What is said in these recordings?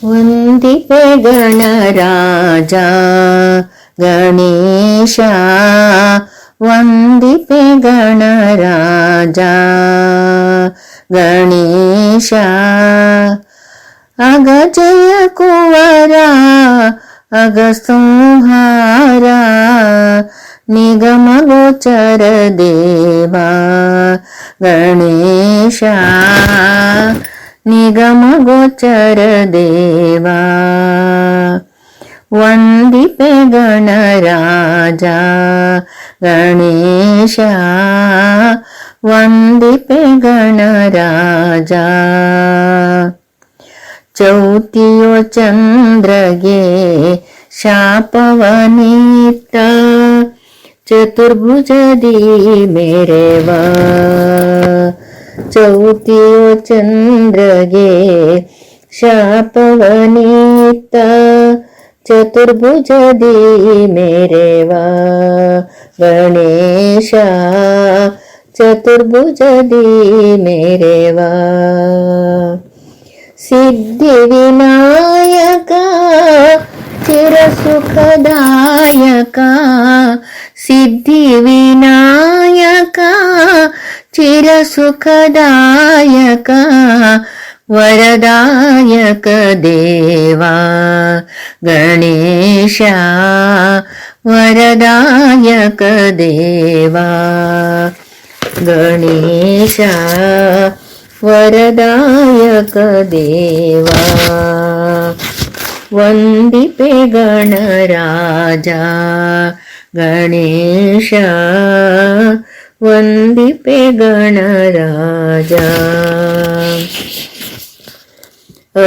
ವಂದಿಪೆ ಗಣರಾಜ ಗಣೇಶ ವಂದಿಪೆ ಗಣರಾಜ ಗಣೇಶ ಅಗಜಯ ಕುವರ ಅಗಸಂಹಾರ ನಿಗಮ ಗೋಚರ ದೇವ ಗಣೇಶ ನಿಗಮ ಗೋಚರ ದೇವಾ. ವಂದಿಪೆ ಗಣರಾಜ. ಗಣೇಶ. ವಂದಿಪೆ ಗಣರಾಜ. ಚೌತಿಯೋ ಚಂದ್ರಗೆ ಶಾಪವನಿತ್ತ ಚತುರ್ಭುಜದಿ ಮೇರೆವ. ಚೌತಿಯೋ ಚಂದ್ರಗೆ ಶಾಪವನಿತ್ತ ಚತುರ್ಭುಜದಿ ಮೇರೆವ ಗಣೇಶ ಚತುರ್ಭುಜದಿ ಮೇರೆವಾ ಸಿದ್ಧಿವಿನಾಯಕ ಚಿರಸುಖದಾಯಕ ಸಿದ್ಧಿವಿನಾಯಕ ಚಿರಸುಖದಾಯಕ ವರದಾಯಕ ದೇವಾ. ಗಣೇಶ ವರದಾಯಕ ದೇವಾ. ಗಣೇಶ ವರದಾಯಕ ದೇವಾ. ವಂದಿಪೆ ಗಣರಾಜ ಗಣೇಶ ವಂದಿಪೆ ಗಣರಾಜ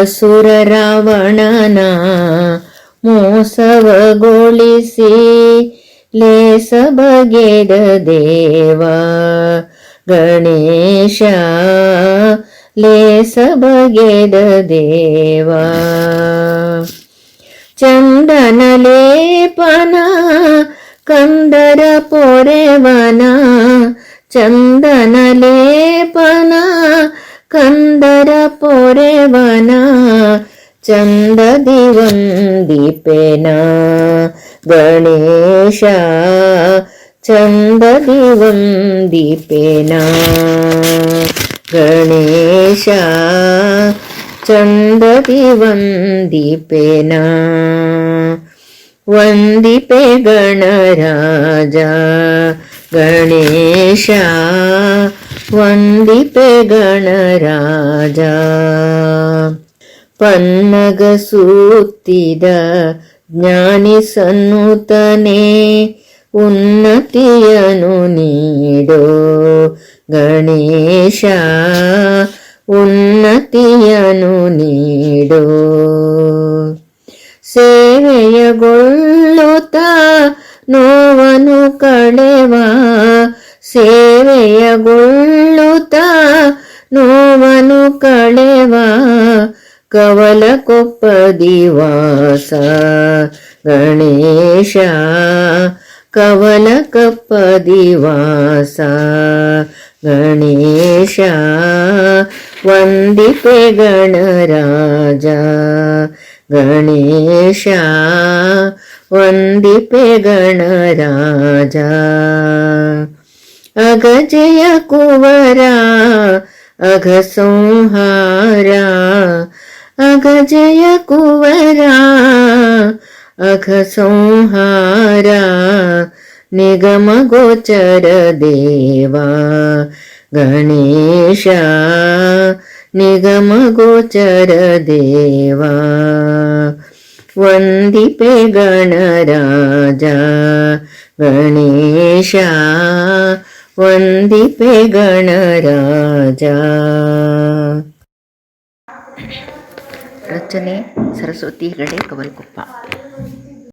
ಅಸುರ ರಾವಣನ ಮೋಸವಗೊಳಿಸಿ ಲೇಸ ದೇವ. ಗಣೇಶ ಲೇಸ ದೇವ. ಚಂದನ ಲೇಪನ ಕಂದರ ಪೊರೆವನ ಚಂದನ ಲೇಪನ ಕಂದರ ಪೊರೆವನ ಚಂದದಿ ವಂದಿಪೆನ ಗಣೇಶ ಚಂದದಿ ವಂದಿಪೆನ ಗಣೇಶ ಚಂದದಿ ವಂದಿಪೆನ ವಂದಿಪೆ ಗಣರಾಜ ಗಣೇಶ ವಂದಿಪೆ ಗಣರಾಜ. ಪನ್ನಗ ಸೂತ್ತಿದ ಜ್ಞಾನಿ ಸನ್ನುತನೇ ಉನ್ನತಿಯನು ನೀಡೋ ಗಣೇಶ ಉನ್ನತಿಯನು ನೀಡೋ. ಸೇವೆಯಗೊಳ್ಳುತ್ತ ನೋವನು ಕಳೆವ ಸೇವೆಯಗೊಳ್ಳುತ್ತ ನೋವನು ಕಳೆವ ಕವಲ ಕೊಪ್ಪದಿವಾಸ ಗಣೇಶ ಕವಲ ಕಪ್ಪದಿವಾಸ ಗಣೇಶ ವಂದಿಪೆ ಗಣರಾಜ ಗಣೇಶ वन्दिपे गणराजा अगजय कुवरा अघ सोंहारा अग कुवरा अघ सोंहारा निगमगोचरदेवा गणेश। निगम गोचर देवा। ವಂದಿಪೆ ಗಣರಾಜ ಗಣೇಶ ವಂದಿಪೆ ಗಣರಾಜ ರಚನೆ ಸರಸ್ವತಿ ಹೆಗಡೆ ಕವಲ್ಕೊಪ್ಪ.